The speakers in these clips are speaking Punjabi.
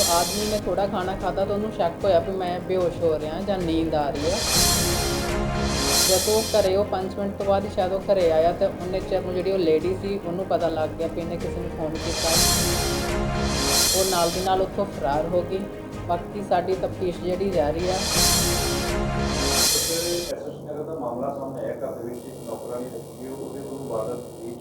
ਤੋ ਆਦਮੀ ਨੇ ਥੋੜਾ ਖਾਣਾ ਖਾਦਾ ਤਾਂ ਉਹਨੂੰ ਸ਼ੱਕ ਹੋਇਆ ਵੀ ਮੈਂ ਬੇਹੋਸ਼ ਹੋ ਰਿਹਾ ਜਾਂ ਨੀਂਦ ਆ ਰਹੀ ਹੈ ਜਦੋਂ ਉਹ ਘਰੇ, ਉਹ 5 ਮਿੰਟ ਤੋਂ ਬਾਅਦ ਹੀ ਸ਼ਾਇਦ ਉਹ ਘਰੇ ਆਇਆ ਤੇ ਉਹਨੇ ਚਿਰ ਨੂੰ ਜਿਹੜੀ ਉਹ ਲੇਡੀ ਸੀ ਉਹਨੂੰ ਪਤਾ ਲੱਗ ਗਿਆ ਵੀ ਇਹਨੇ ਕਿਸੇ ਨੂੰ ਫੋਨ ਕੀਤਾ। ਉਹ ਨਾਲ ਦੀ ਨਾਲ ਉੱਥੋਂ ਫਰਾਰ ਹੋ ਗਈ। ਬਾਕੀ ਸਾਡੀ ਤਫਤੀਸ਼ ਜਿਹੜੀ ਜਾਰੀ ਆ। ਮਾਮਲਾ ਸਾਹਮਣੇ ਆਇਆ, ਘਰ ਦੇ ਵਿੱਚ ਇੱਕ ਨੌਕਰਾਨੀ ਰੱਖੀ ਉਹਦੇ ਕੋਲ ਵਾਰਦਾਤ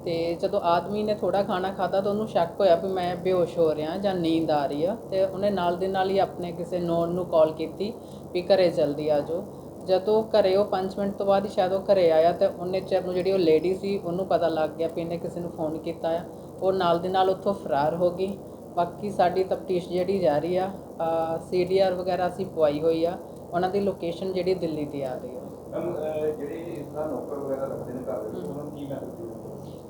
ਅਤੇ ਜਦੋਂ ਆਦਮੀ ਨੇ ਥੋੜ੍ਹਾ ਖਾਣਾ ਖਾਧਾ ਤਾਂ ਉਹਨੂੰ ਸ਼ੱਕ ਹੋਇਆ ਵੀ ਮੈਂ ਬੇਹੋਸ਼ ਹੋ ਰਿਹਾ, ਜਾਂ ਨੀਂਦ ਆ ਰਹੀ ਆ। ਅਤੇ ਉਹਨੇ ਨਾਲ ਦੀ ਨਾਲ ਹੀ ਆਪਣੇ ਕਿਸੇ ਨੋਨ ਨੂੰ ਕਾਲ ਕੀਤੀ ਵੀ ਘਰ ਜਲਦੀ ਆ ਜਾਓ। ਜਦੋਂ ਘਰ ਉਹ ਪੰਜ ਮਿੰਟ ਤੋਂ ਬਾਅਦ ਹੀ ਸ਼ਾਇਦ ਉਹ ਘਰ ਆਇਆ ਤਾਂ ਉਹਨੇ ਚਿਰ ਨੂੰ ਜਿਹੜੀ ਉਹ ਲੇਡੀ ਸੀ ਉਹਨੂੰ ਪਤਾ ਲੱਗ ਗਿਆ ਵੀ ਇਹਨੇ ਕਿਸੇ ਨੂੰ ਫੋਨ ਕੀਤਾ ਆ। ਉਹ ਨਾਲ ਦੀ ਨਾਲ ਉੱਥੋਂ ਫਰਾਰ ਹੋ ਗਈ। ਬਾਕੀ ਸਾਡੀ ਤਫਤੀਸ਼ ਜਿਹੜੀ ਜਾਰੀ ਆ ਸੀਡੀਆਰ ਵਗੈਰਾ ਅਸੀਂ ਪਵਾਈ ਹੋਈ ਆ। ਉਹਨਾਂ ਦੀ ਲੋਕੇਸ਼ਨ ਜਿਹੜੀ ਦਿੱਲੀ ਦੀ ਆ ਰਹੀ ਆ। ਮੈਮ ਜਿਹੜੇ ਇਸ ਦਾ ਨੌਕਰ ਵਗੈਰਾ ਰੱਖਦੇ ਨੇ ਘਰ ਦੇ ਵਿੱਚ ਉਹਨਾਂ ਨੂੰ ਕੀ ਮੈਸੇਜ ਦਿਓ ਅ,